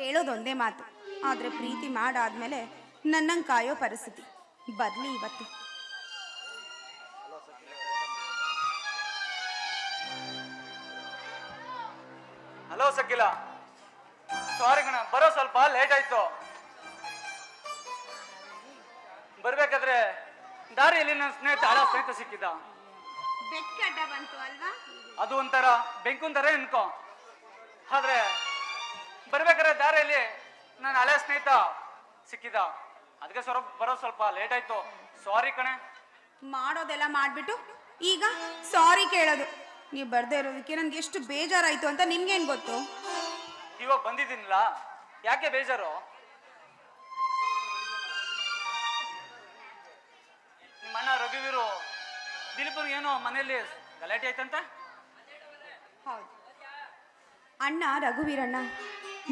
ಹೇಳೋದೊಂದೇ ಮಾತು. ಆದರೆ ಪ್ರೀತಿ ಮಾಡಾದ್ಮೇಲೆ ನನ್ನಂಗೆ ಕಾಯೋ ಪರಿಸ್ಥಿತಿ. ಬರಲಿ ಇವತ್ತು. ಹಲೋ ಸಕ್ಕಿಲ ಸಾರಿ ಕಣ ಬರೋ ಸ್ವಲ್ಪ ಲೇಟ್ ಆಯ್ತು. ಬರ್ಬೇಕಾದ್ರೆ ದಾರಿಯಲ್ಲಿ ನನ್ನ ಸ್ನೇಹಿತ ಹಳ ಸ್ನೇಹಿತ ಸಿಕ್ಕಿದ್ದ. ಬೆಕ್ಕಡ್ಡ ಬಂತು ಅಲ್ವಾ? ಅದು ಒಂಥರ ಬೆಂಕುಂತರ ಅನ್ಕೋ ಆದ್ರೆ ಬರ್ಬೇಕಾದ್ರೆ ದಾರಿಯಲ್ಲಿ ನನ್ನ ಹಳೆ ಸ್ನೇಹಿತ ಸಿಕ್ಕಿದ. ಅದಕ್ಕೆ ಸ್ವಲ್ಪ ಬರೋ ಸ್ವಲ್ಪ ಲೇಟ್ ಆಯ್ತು. ಸಾರಿ ಕಣೆ. ಮಾಡೋದೆಲ್ಲ ಮಾಡಿಬಿಟ್ಟು ಈಗ ಸಾರಿ ಕೇಳೋದು. ನೀವು ಬರ್ದೇ ಇರೋದಕ್ಕೆ ನನ್ಗೆ ಎಷ್ಟು ಬೇಜಾರಾಯ್ತು ಅಂತ ನಿಮ್ಗೇನು ಗೊತ್ತು? ಇವಾಗ ಬಂದಿದ್ದೀನಿಲ್ಲ ಯಾಕೆ ಬೇಜಾರು? ನಿಮ್ಮ ಅಣ್ಣ ರಘುವೀರು ದಿಲೀಪನ್ ಏನೋ ಮನೆಯಲ್ಲಿ ಗಲಾಟೆ ಆಯ್ತಂತ? ಹೌದು. ಅಣ್ಣ ರಘುವೀರಣ್ಣ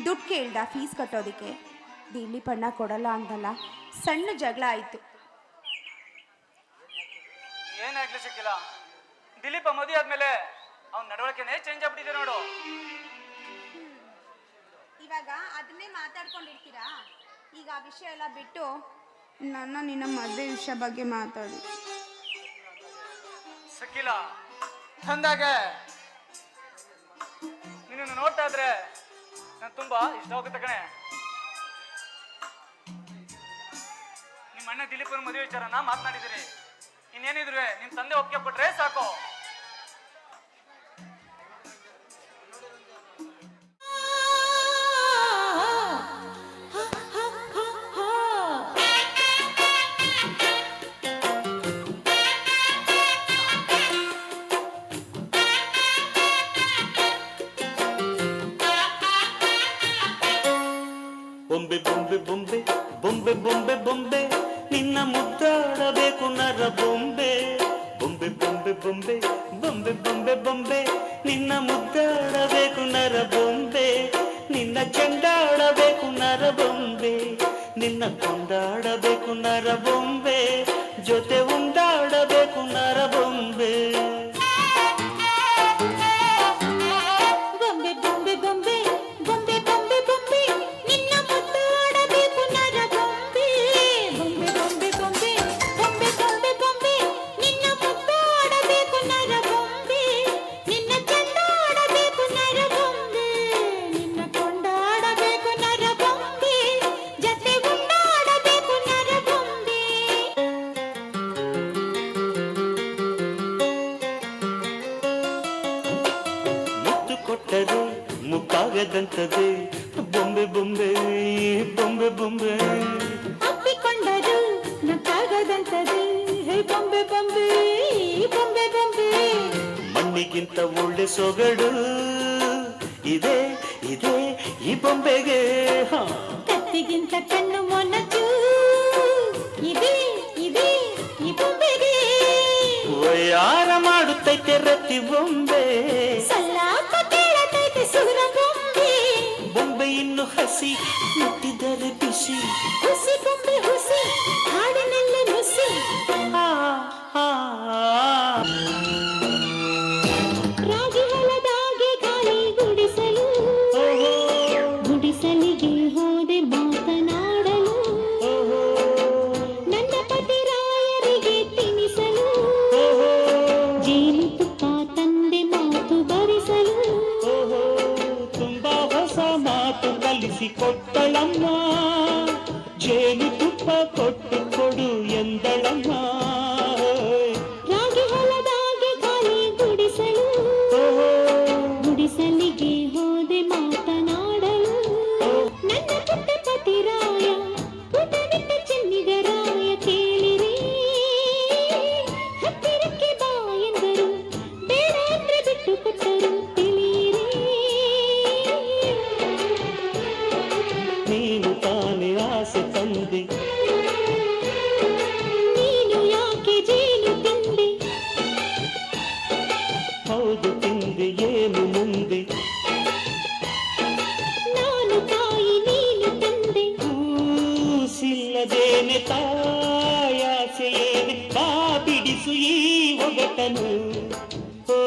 ದುಡ್ಡು ಕೇಳ್ದ ಫೀಸ್ ಕಟ್ಟೋದಕ್ಕೆ. ಪಣ್ಣ ಕೊಡಲ್ಲ ಅಂತಲ್ಲ ಸಣ್ಣ ಜಗಳ ಆಯಿತು. ಏನಾಗ್ಲಿ ಸಿಕ್ಕಿಲ್ಲ ದಿಲೀಪ ಮದುವೆ ಆದ್ಮೇಲೆ ಅವ್ನ ನಡವಳಿಕೆನೇ ಚೇಂಜ್ ಆಗ್ಬಿಟ್ಟಿದೆ ನೋಡು. ಇವಾಗ ಅದನ್ನೇ ಮಾತಾಡ್ಕೊಂಡಿರ್ತೀರಾ? ಈಗ ಆ ವಿಷಯ ಎಲ್ಲ ಬಿಟ್ಟು ನನ್ನ ನಿನ್ನ ಮದುವೆ ವಿಷಯ ಬಗ್ಗೆ ಮಾತಾಡು. ಸಿಕ್ಕಿಲ್ಲ ತಂದಾಗ. ನಿನ್ನನ್ನು ನೋಡ್ತಾ ಇದ್ರೆ ನಾನು ತುಂಬಾ ಇಷ್ಟ ಆಗುತ್ತೆ ಕಣೆ. ನಿಮ್ಮ ಅಣ್ಣ ದಿಲೀಪನ ಮದುವೆ ವಿಚಾರನ ಮಾತನಾಡಿದಿರಿ ಇನ್ನೇನಿದ್ರು ನಿಮ್ ತಂದೆ ಒಪ್ಪಿಗೆ ಕೊಟ್ರೆ ಸಾಕು. ಬೊಂಬೆ ಬೊಂಬೆ ಬೊಂಬೆ ಬೊಂಬೆ ಬೊಂಬೆ ಬೊಂಬೆ. ನಿನ್ನ ಮುದ್ದಾಡಬೇಕು ನರ ಬೊಂಬೆ. ಬೊಂಬೆ ಬೊಂಬೆ ಬೊಂಬೆ ಬೊಂಬೆ ಬೊಂಬೆ ಬೊಂಬೆ. ನಿನ್ನ ಮುದ್ದಾಡಬೇಕು ನರ ಬೊಂಬೆ. ನಿನ್ನ ಚೆಂಡಾಡಬೇಕು ನರ ಬೊಂಬೆ. ನಿನ್ನ ಕೊಂಡಾಡಬೇಕು ನರ ಬೊಂಬೆ. ಜೊತೆ ಮುಕ್ಕಾಗದಂತದೆ ಬೊಂಬೆ ಬೊಂಬೆ ಬೊಂಬೆ ಬೊಂಬೆ ಅಪ್ಪಿಕೊಂಡರು ನಕ್ಕಾಗದಂತದೆ ಹೇ ಬೊಂಬೆ ಬೊಂಬೆ ಬೊಂಬೆ ಬೊಂಬೆ ಮಣ್ಣಿಗಿಂತ ಒಳ್ಳೆ ಸೊಗಡು ಇದೆ ಇದೆ ಈ ಬೊಂಬೆಗೆ ಹಾ. ಕತ್ತಿಗಿಂತ ಕಣ್ಣು ಮೊನಚು ಇದೆ ಇದೆ ಈ ಬೊಂಬೆಗೆ ವಯ್ಯಾರ ಮಾಡುತ್ತೈತೆ ರತಿ ಬೊಂಬೆ ಹಸಿ ಮುಟ್ಟಿದರೆ ಬಿಸಿ. ಹುಸಿ ಬೊಂಬೆ ಹುಸಿ ಹಾಡಿನಲ್ಲಿ ನುಸಿ. ಆ, ಆ, ಆ. ರಾಗಿ ಹೊಲದಾಗೆ ಗಾಳಿ ಗುಡಿಸಲು ಓಹೋ, ಗುಡಿಸಲಿಗೆ ಹೋದೆ ಮಾತನಾಡಲು ನನ್ನ ಪತಿ ರಾಯರಿಗೆ ತಿನಿಸಲು ಓಹೋ, ಜೇನುತುಪ್ಪ ತಂದೆ ಮಾತು ಬರಿಸಲು ಓಹೋ. ತುಂಬಾ ಹೊಸ ಮಾತು ಕಲಿಸಿಕೊಟ್ಟಳಮ್ಮ ಜೇನು ತುಪ್ಪ ಕೊಟ್ಟು ಕೊಡು ಎಂದಳಮ್ಮ ನೀನು ತಾನೇ ಆಸೆ ತಂದೆ ನೀನು ಯಾಕೆ ಜೇನು ತಿಂದೆ ಹೌದು ತಿಂದೆ ಏನು ಮುಂದೆ ನಾನು ತಾಯಿ ನೀನು ತಂದೆ ಕೂಸಿಲ್ಲದೇನೆ ತಾಯಾಸೆಯೇನೆ ಬಾ ಬಿಡಿಸು ಈ ಒಗಟನು ಓ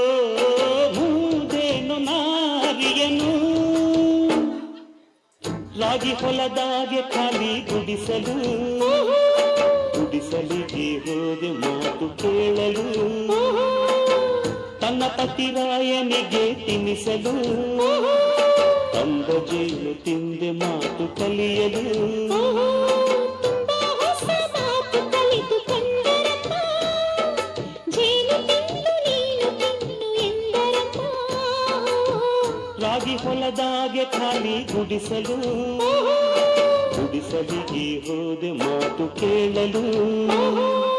ರಾಗಿ ಹೊಲದಾಗೆ ಖಾಲಿ ಗುಡಿಸಲು. ಗುಡಿಸಲಿಗೆ ಹೋದೆ ಮಾತು ಕೇಳಲು. ತನ್ನ ಪತಿರಾಯನಿಗೆ ತಿನ್ನಿಸಲು. ತಂದ ಜೇನು ತಿಂದೆ ಮಾತು ಕಲಿಯಲು. ರಾಗಿ ಹೊಲದಾಗೆ ಖಾಲಿ ಗುಡಿಸಲು. ಗುಡಿಸಲಿಗೆ ಹೋದೆ ಮಾತು ಕೇಳಲು.